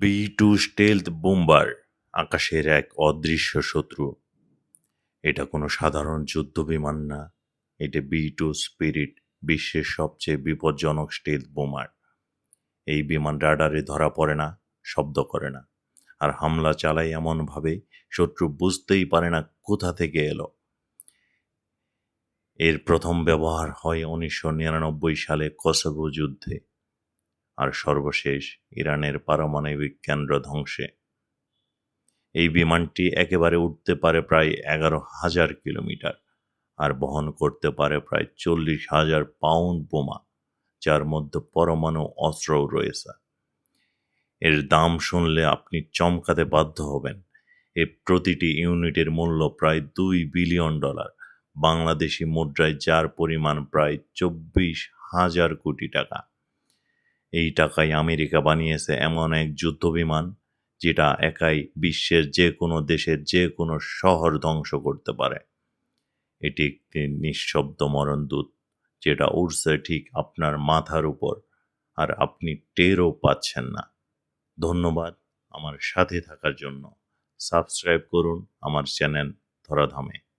B two stealth bomber, আকাশের এক অদৃশ্য শত্রু। এটা কোনো সাধারণ যুদ্ধ বিমান না। এটা বি টু স্পিরিট, বিশ্বের সবচেয়ে বিপজ্জনক স্টেলথ বোমার। এই বিমান রাডারে ধরা পড়ে না, শব্দ করে না। আর হামলা চালায় এমনভাবে শত্রু বুঝতেই পারে না কোথা থেকে এলো। এর প্রথম ব্যবহার হয় উনিশশো নিরানব্বই সালে কসোভো যুদ্ধে। আর সর্বশেষ ইরানের পারমাণবিক কেন্দ্র ধ্বংসে। এই বিমানটি একেবারে উঠতে পারে প্রায় এগারো হাজার কিলোমিটার আর বহন করতে পারে প্রায় চল্লিশ হাজার পাউন্ড বোমা, যার মধ্যে পরমাণু অস্ত্রও রয়েছে। এর দাম শুনলে আপনি চমকাতে বাধ্য হবেন। এর প্রতিটি ইউনিটের মূল্য প্রায় দুই বিলিয়ন ডলার। বাংলাদেশি মুদ্রায় যার পরিমাণ প্রায় চব্বিশ হাজার কোটি টাকা। এই টাকায় আমেরিকা বানিয়েছে এমন এক যুদ্ধ বিমান যেটা একাই বিশ্বের যে কোনো দেশের যে কোনো শহর ধ্বংস করতে পারে। এটি একটি নিঃশব্দ মরণদূত যেটা উড়ছে ঠিক আপনার মাথার উপর আর আপনি টেরও পাচ্ছেন না। ধন্যবাদ আমার সাথে থাকার জন্য। সাবস্ক্রাইব করুন আমার চ্যানেল ধরাধামে।